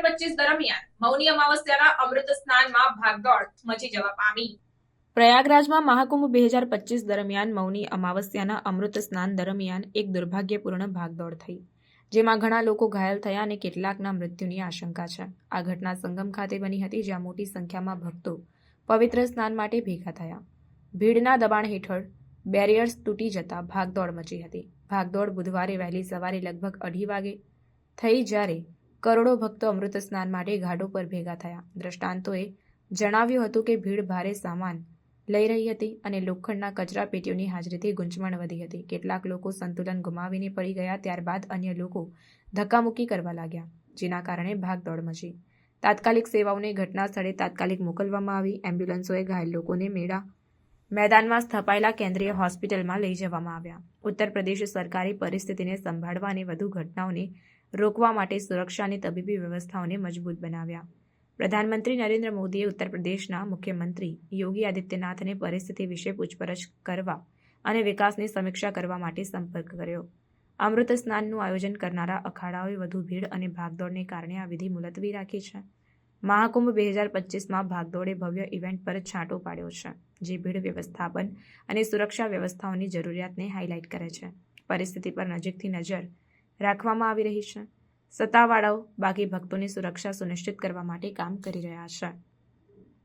પચીસ દરમિયાન મૌની અમાવસ્યાના અમૃત સ્નાનમાં ભાગદોડ મચી જવા પામી. પ્રયાગરાજમાં મહાકુંભ બે હજાર પચીસ દરમિયાન મૌની અમાવસ્યાના અમૃત સ્નાન દરમિયાન એક દુર્ભાગ્યપૂર્ણ ભાગદોડ થઈ. જેમાં ઘણા લોકો ઘાયલ થયા અને કેટલાકના મૃત્યુની આશંકા છે. આ ઘટના સંગમ ખાતે બની હતી, જ્યાં મોટી સંખ્યામાં ભક્તો પવિત્ર સ્નાન માટે ભેગા થયા. ભીડના દબાણ હેઠળ બેરિયર્સ તૂટી જતા ભાગદોડ મચી હતી. ભાગદોડ બુધવારે વહેલી સવારે લગભગ અઢી વાગે થઈ જ્યારે કરોડો ભક્તો અમૃત સ્નાન માટે ઘાટો પર ભેગા થયા. દ્રષ્ટાંતોએ જણાવ્યું હતું કે ભીડ ભારે સામાન લઈ રહી હતી અને લોખંડના કચરા પેટીઓની હાજરીથી ગુંચવણ વધી હતી. કેટલાક લોકો સંતુલન ગુમાવીને પડી ગયા, ત્યારબાદ અન્ય લોકો ધક્કામુક્કી કરવા લાગ્યા, જેના કારણે ભાગદોડ મચી. તાત્કાલિક સેવાઓને ઘટના સ્થળે તાત્કાલિક મોકલવામાં આવી. એમ્બ્યુલન્સોએ ઘાયલ લોકોને મેળા મેદાનમાં સ્થપાયેલા કેન્દ્રીય હોસ્પિટલમાં લઈ જવામાં આવ્યા. ઉત્તર પ્રદેશ સરકારે પરિસ્થિતિને સંભાળવા અને વધુ ઘટનાઓને રોકવા માટે સુરક્ષા અને તબીબી વ્યવસ્થાઓને મજબૂત બનાવ્યા. પ્રધાનમંત્રી નરેન્દ્ર મોદીએ ઉત્તર પ્રદેશના મુખ્યમંત્રી યોગી આદિત્યનાથને પરિસ્થિતિ વિશે પૂછપરછ કરવા અને વિકાસની સમીક્ષા કરવા માટે સંપર્ક કર્યો. અમૃત સ્નાનનું આયોજન કરનારા અખાડાઓએ વધુ ભીડ અને ભાગદોડને કારણે આ વિધિ મુલતવી રાખી છે. મહાકુંભ બે હજાર પચીસમાં ભાગદોડે ભવ્ય ઇવેન્ટ પર છાંટો પાડ્યો છે, જે ભીડ વ્યવસ્થાપન અને સુરક્ષા વ્યવસ્થાઓની જરૂરિયાતને હાઇલાઇટ કરે છે. પરિસ્થિતિ પર નજીકથી નજર રાખવામાં આવી રહી છે. સત્તાવાળાઓ બાકી ભક્તોની સુરક્ષા સુનિશ્ચિત કરવા માટે કામ કરી રહ્યા છે.